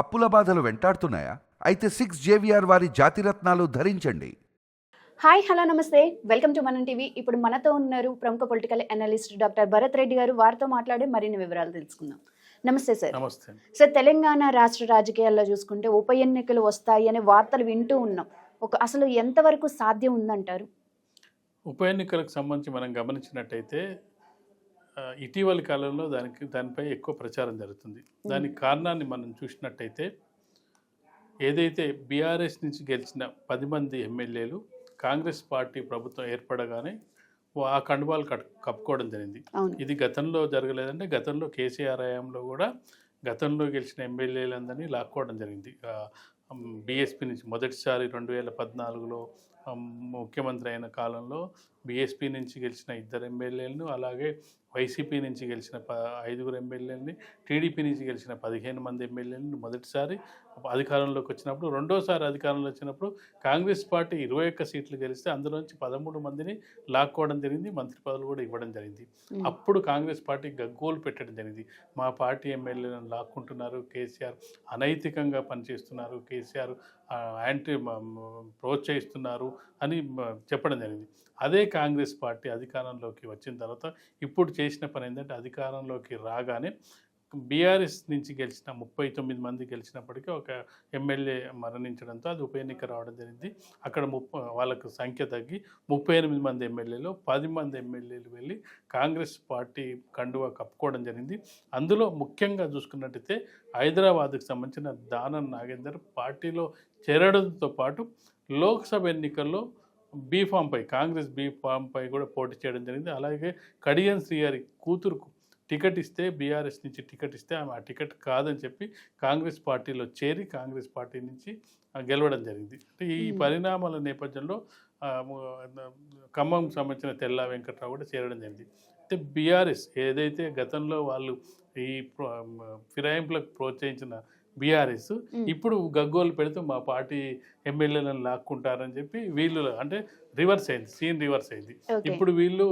అప్పుల బాధలు వెంటాడుతున్నాయా? అయితే సిక్స్ జేవిఆర్ వారి జాతిరత్నాలు ధరించండి. హాయ్ హలో నమస్తే. Welcome to Manam TV. ఇప్పుడు మనతో ఉన్నారు ప్రముఖ political analyst doctor Bharath Reddy గారు. వారితో మాట్లాడి మరిన్ని వివరాలు తెలుసుకుందాం. నమస్తే సార్. నమస్తే. సార్ తెలంగాణ రాష్ట్ర రాజకీయాల్లో చూసుకుంటే ఉప ఎన్నికలు వస్తాయి అనే వార్తలు వింటూ ఉన్నాం. ఒక అసలు ఎంతవరకు సాధ్యం ఉందంటారు? ఉప ఎన్నికలకు సంబంధించి మనం గమనించినట్టయితే ఇటీవలి కాలంలో దానికి దానిపై ఎక్కువ ప్రచారం జరుగుతుంది. దానికి కారణాన్ని మనం చూసినట్టయితే ఏదైతే బీఆర్ఎస్ నుంచి గెలిచిన పది మంది ఎమ్మెల్యేలు కాంగ్రెస్ పార్టీ ప్రభుత్వం ఏర్పడగానే ఆ కండువాలు కట్ కప్పుకోవడం జరిగింది. ఇది గతంలో జరగలేదంటే గతంలో కేసీఆర్ హయాంలో కూడా గతంలో గెలిచిన ఎమ్మెల్యేలందరినీ లాక్కోవడం జరిగింది. బీఎస్పీ నుంచి మొదటిసారి రెండు వేల పద్నాలుగులో ముఖ్యమంత్రి అయిన కాలంలో బీఎస్పీ నుంచి గెలిచిన ఇద్దరు ఎమ్మెల్యేలను అలాగే వైసీపీ నుంచి గెలిచిన ప ఐదుగురు ఎమ్మెల్యేలని టీడీపీ నుంచి గెలిచిన పదిహేను మంది ఎమ్మెల్యేలను మొదటిసారి అధికారంలోకి వచ్చినప్పుడు రెండోసారి అధికారంలో వచ్చినప్పుడు కాంగ్రెస్ పార్టీ ఇరవై ఒక్క సీట్లు గెలిస్తే అందులోంచి పదమూడు మందిని లాక్కోవడం జరిగింది మంత్రి పదవులు కూడా ఇవ్వడం జరిగింది. అప్పుడు కాంగ్రెస్ పార్టీ గగ్గోలు పెట్టడం జరిగింది మా పార్టీ ఎమ్మెల్యేలను లాక్కుంటున్నారు కేసీఆర్ అనైతికంగా పనిచేస్తున్నారు కేసీఆర్ యాంటీ ప్రోత్సహిస్తున్నారు అని చెప్పడం జరిగింది. అదే కాంగ్రెస్ పార్టీ అధికారంలోకి వచ్చిన తర్వాత ఇప్పుడు చేసిన పని ఏంటంటే అధికారంలోకి రాగానే బీఆర్ఎస్ నుంచి గెలిచిన ముప్పై తొమ్మిది మంది గెలిచినప్పటికీ ఒక ఎమ్మెల్యే మరణించడంతో అది ఉప ఎన్నిక రావడం జరిగింది. అక్కడ ముప్ప వాళ్ళకు సంఖ్య తగ్గి ముప్పై ఎనిమిది మంది ఎమ్మెల్యేలు పది మంది ఎమ్మెల్యేలు వెళ్ళి కాంగ్రెస్ పార్టీ కండువా కప్పుకోవడం జరిగింది. అందులో ముఖ్యంగా చూసుకున్నట్టయితే హైదరాబాద్కు సంబంధించిన దానం నాగేందర్ పార్టీలో చేరడంతో పాటు లోక్సభ ఎన్నికల్లో బీఫామ్పై కాంగ్రెస్ బీఫామ్పై కూడా పోటీ చేయడం జరిగింది. అలాగే కడియం శ్రీగారి కూతురుకు టికెట్ ఇస్తే బీఆర్ఎస్ నుంచి టికెట్ ఇస్తే ఆమె ఆ టికెట్ కాదని చెప్పి కాంగ్రెస్ పార్టీలో చేరి కాంగ్రెస్ పార్టీ నుంచి గెలవడం జరిగింది. అంటే ఈ. పరిణామాల నేపథ్యంలో ఖమ్మం సంబంధించిన తెల్లా వెంకట్రావు కూడా చేరడం జరిగింది. అయితే బీఆర్ఎస్ ఏదైతే గతంలో వాళ్ళు ఈ ఫిరాయింపులకు ప్రోత్సహించిన బీఆర్ఎస్. ఇప్పుడు గగ్గోలు పెడుతూ మా పార్టీ ఎమ్మెల్యేలను లాక్కుంటారని చెప్పి వీళ్ళు అంటే రివర్స్ అయింది సీన్ రివర్స్ అయింది. ఇప్పుడు వీళ్ళు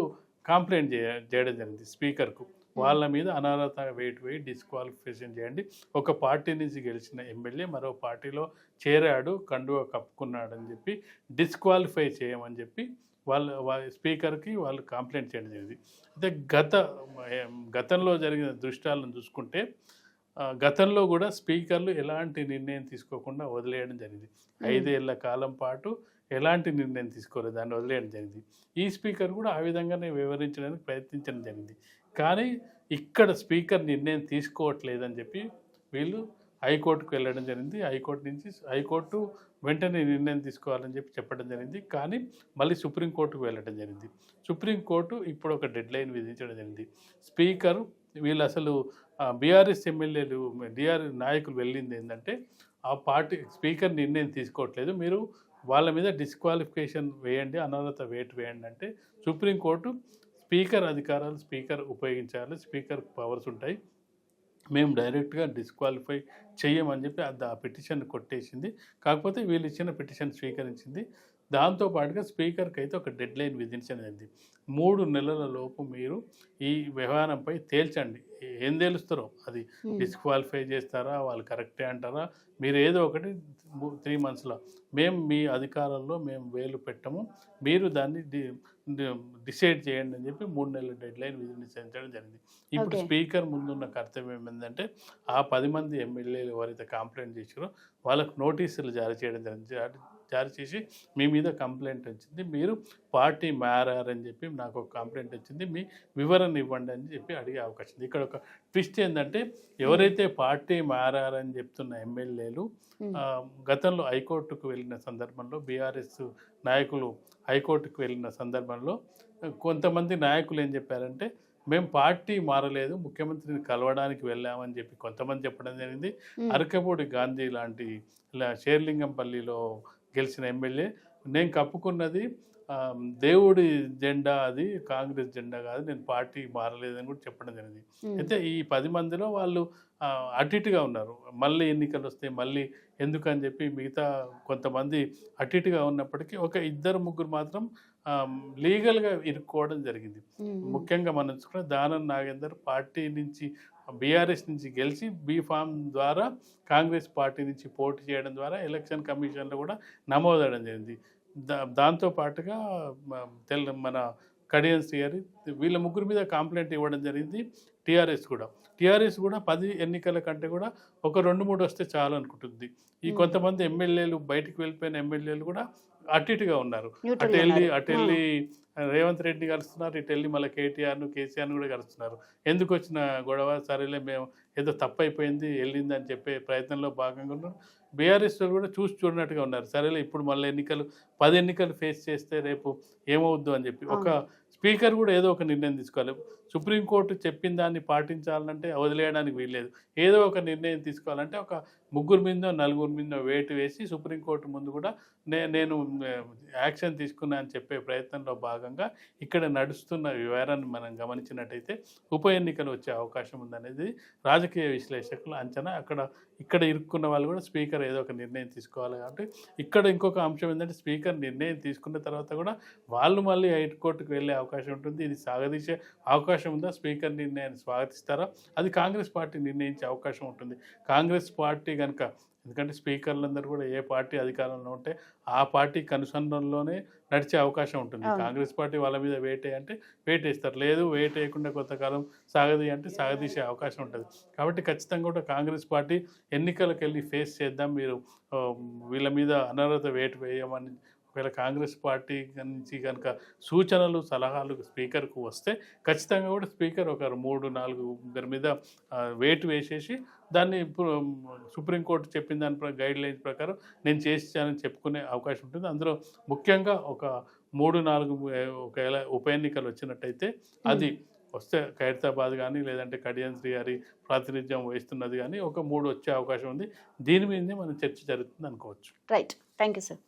కంప్లైంట్ చేయ చేయడం జరిగింది స్పీకర్కు. వాళ్ళ మీద అనర్హత వెయిట్ వేయి డిస్క్వాలిఫికేషన్ చేయండి. ఒక పార్టీ నుంచి గెలిచిన ఎమ్మెల్యే మరో పార్టీలో చేరాడు కండువ కప్పుకున్నాడు అని చెప్పి డిస్క్వాలిఫై చేయమని చెప్పి వాళ్ళ స్పీకర్కి వాళ్ళు కంప్లైంట్ చేయడం జరిగింది. అయితే గత గతంలో జరిగిన దృష్టాలను చూసుకుంటే గతంలో కూడా స్పీకర్లు ఎలాంటి నిర్ణయం తీసుకోకుండా వదిలేయడం జరిగింది. ఐదేళ్ళ కాలం పాటు ఎలాంటి నిర్ణయం తీసుకోలేదు దాన్ని వదిలేయడం జరిగింది. ఈ స్పీకర్ కూడా ఆ విధంగానే వివరించడానికి ప్రయత్నించడం జరిగింది. కానీ ఇక్కడ స్పీకర్ నిర్ణయం తీసుకోవట్లేదని చెప్పి వీళ్ళు హైకోర్టుకు వెళ్ళడం జరిగింది. హైకోర్టు నుంచి హైకోర్టు వెంటనే నిర్ణయం తీసుకోవాలని చెప్పి చెప్పడం జరిగింది. కానీ మళ్ళీ సుప్రీంకోర్టుకు వెళ్ళడం జరిగింది. సుప్రీంకోర్టు ఇప్పుడు ఒక డెడ్ లైన్ విధించడం జరిగింది. స్పీకర్ వీళ్ళు అసలు బీఆర్ఎస్ ఎమ్మెల్యేలు డిఆర్ నాయకులు వెళ్ళింది ఏంటంటే ఆ పార్టీ స్పీకర్ నిర్ణయం తీసుకోవట్లేదు. మీరు వాళ్ళ మీద డిస్క్వాలిఫికేషన్ వేయండి అనర్హత వేటు వేయండి అంటే సుప్రీంకోర్టు స్పీకర్ అధికారాలు స్పీకర్ ఉపయోగించాలి స్పీకర్ పవర్స్ ఉంటాయి. మేము డైరెక్ట్గా డిస్క్వాలిఫై చెయ్యమని చెప్పి ఆ పిటిషన్ కొట్టేసింది. కాకపోతే వీళ్ళు ఇచ్చిన పిటిషన్ స్వీకరించింది. దాంతో పాటుగా స్పీకర్కి అయితే ఒక డెడ్ లైన్ విధించలేదు మూడు నెలల లోపు మీరు ఈ వ్యవహారంపై తేల్చండి. ఏం తేలుస్తారో? అది. డిస్క్వాలిఫై చేస్తారా? వాళ్ళు కరెక్టే అంటారా? మీరు ఏదో ఒకటి త్రీ మంత్స్లో. మేము మీ అధికారంలో మేము వేలు పెట్టము. మీరు దాన్ని డిసైడ్ చేయండి అని చెప్పి మూడు నెలల డెడ్ లైన్ విధించడం జరిగింది ఇప్పుడు. స్పీకర్ ముందున్న కర్తవ్యం ఏంటంటే ఆ పది మంది ఎమ్మెల్యేలు ఎవరైతే కంప్లైంట్ చేసారో వాళ్ళకు నోటీసులు జారీ చేయడం జరిగింది జారీ- చేసి మీ మీద కంప్లైంట్ వచ్చింది. మీరు పార్టీ మారారని చెప్పి నాకు ఒక కంప్లైంట్ వచ్చింది. మీ వివరణ ఇవ్వండి అని చెప్పి అడిగే అవకాశం ఉంది. ఇక్కడ ఒక ట్విస్ట్ ఏంటంటే ఎవరైతే పార్టీ మారారని చెప్తున్న ఎమ్మెల్యేలు గతంలో హైకోర్టుకు వెళ్ళిన సందర్భంలో బీఆర్ఎస్ నాయకులు హైకోర్టుకు వెళ్ళిన సందర్భంలో కొంతమంది నాయకులు ఏం చెప్పారంటే మేము పార్టీ మారలేదు ముఖ్యమంత్రిని కలవడానికి వెళ్ళామని చెప్పి కొంతమంది చెప్పడం జరిగింది. అరకపూడి గాంధీ లాంటి ఇలా షేర్లింగంపల్లిలో గెలిచిన ఎమ్మెల్యే. నేను కప్పుకున్నది దేవుడి జెండా అది కాంగ్రెస్ జెండా కాదు. నేను పార్టీ మారలేదని కూడా చెప్పడం జరిగింది. అయితే ఈ పది మందిలో వాళ్ళు అటు ఇటుగా ఉన్నారు. మళ్ళీ ఎన్నికలు వస్తాయి మళ్ళీ ఎందుకని చెప్పి మిగతా కొంతమంది అటు ఇటుగా ఉన్నప్పటికీ ఒక ఇద్దరు ముగ్గురు మాత్రం లీగల్గా ఇరుక్కోవడం జరిగింది. ముఖ్యంగా మనం చూసుకుంటే దానం నాగేందర్ పార్టీ నుంచి బీఆర్ఎస్ నుంచి గెలిచి బీ ఫామ్ ద్వారా కాంగ్రెస్ పార్టీ నుంచి పోటీ చేయడం ద్వారా ఎలక్షన్ కమిషన్లో కూడా నమోదవడం జరిగింది. దా దాంతో పాటుగా తెల్ల మన కడియన్ శ్రీహరి వీళ్ళ ముగ్గురు మీద కంప్లైంట్ ఇవ్వడం జరిగింది టీఆర్ఎస్ కూడా. టీఆర్ఎస్ కూడా పది ఎన్నికల కంటే కూడా ఒక రెండు మూడు వస్తే చాలు అనుకుంటుంది. ఈ. కొంతమంది ఎమ్మెల్యేలు బయటికి వెళ్ళిపోయిన ఎమ్మెల్యేలు కూడా అటు ఇటుగా ఉన్నారు. అటు వెళ్ళి. అటు వెళ్ళి రేవంత్ రెడ్డి కలుస్తున్నారు ఇటు వెళ్ళి మళ్ళీ కేటీఆర్ను కేసీఆర్ను కూడా కలుస్తున్నారు. ఎందుకు వచ్చిన గొడవ? సరేలే మేము ఏదో తప్పు అయిపోయింది వెళ్ళింది అని చెప్పే ప్రయత్నంలో భాగంగా ఉన్నారు బీఆర్ఎస్ కూడా చూసి చూడనట్టుగా ఉన్నారు. సరేలే ఇప్పుడు మళ్ళీ ఎన్నికలు పది ఎన్నికలు ఫేస్ చేస్తే రేపు ఏమవుద్దు అని చెప్పి. ఒక స్పీకర్ కూడా ఏదో ఒక నిర్ణయం తీసుకోవాలి. సుప్రీంకోర్టు చెప్పిన దాన్ని పాటించాలంటే వదిలేయడానికి వీల్లేదు. ఏదో ఒక నిర్ణయం తీసుకోవాలంటే ఒక ముగ్గురు మీద నలుగురు మీద వేటు వేసి సుప్రీంకోర్టు ముందు కూడా నేను యాక్షన్ తీసుకున్నా అని చెప్పే ప్రయత్నంలో భాగంగా ఇక్కడ నడుస్తున్న వివరాన్ని మనం గమనించినట్టయితే ఉప ఎన్నికలు వచ్చే అవకాశం ఉందనేది రాజకీయ విశ్లేషకుల అంచనా. అక్కడ ఇక్కడ ఇరుక్కున్న వాళ్ళు కూడా స్పీకర్ ఏదో ఒక నిర్ణయం తీసుకోవాలి కాబట్టి ఇక్కడ ఇంకొక అంశం ఏంటంటే స్పీకర్ నిర్ణయం తీసుకున్న తర్వాత కూడా వాళ్ళు మళ్ళీ హైకోర్టుకు వెళ్ళే అవకాశం ఉంటుంది. ఇది సాగదీసే అవకాశం ఉందా? స్పీకర్ నిర్ణయాన్ని స్వాగతిస్తారా? అది కాంగ్రెస్ పార్టీ నిర్ణయించే అవకాశం ఉంటుంది. కాంగ్రెస్ పార్టీ కనుక ఎందుకంటే స్పీకర్లందరూ కూడా ఏ పార్టీ అధికారంలో ఉంటే ఆ పార్టీ కనుసంధానంలోనే నడిచే అవకాశం ఉంటుంది. కాంగ్రెస్ పార్టీ వాళ్ళ మీద వేటే అంటే వేటేస్తారు. లేదు వేట్ వేయకుండా కొంతకాలం సాగది అంటే సాగదీసే అవకాశం ఉంటుంది. కాబట్టి ఖచ్చితంగా కూడా కాంగ్రెస్ పార్టీ ఎన్నికలకు వెళ్ళి ఫేస్ చేద్దాం. మీరు వీళ్ళ మీద అనర్హత వేటు వేయమని ఒకవేళ కాంగ్రెస్ పార్టీ నుంచి కనుక సూచనలు సలహాలు స్పీకర్కు వస్తే ఖచ్చితంగా కూడా స్పీకర్ ఒక మూడు నాలుగు ఇద్దరి మీద వేటు వేసేసి దాన్ని సుప్రీంకోర్టు చెప్పిన దాని గైడ్ లైన్స్ ప్రకారం నేను చేసానని చెప్పుకునే అవకాశం ఉంటుంది. అందులో ముఖ్యంగా ఒక మూడు నాలుగు ఒకవేళ ఉప ఎన్నికలు వచ్చినట్టయితే అది వస్తే ఖైరతాబాద్ కానీ లేదంటే కడియం శ్రీ గారి ప్రాతినిధ్యం వహిస్తున్నది కానీ ఒక మూడు వచ్చే అవకాశం ఉంది. దీని మీదనే మన చర్చ జరుగుతుంది అనుకోవచ్చు. రైట్. Thank you sir.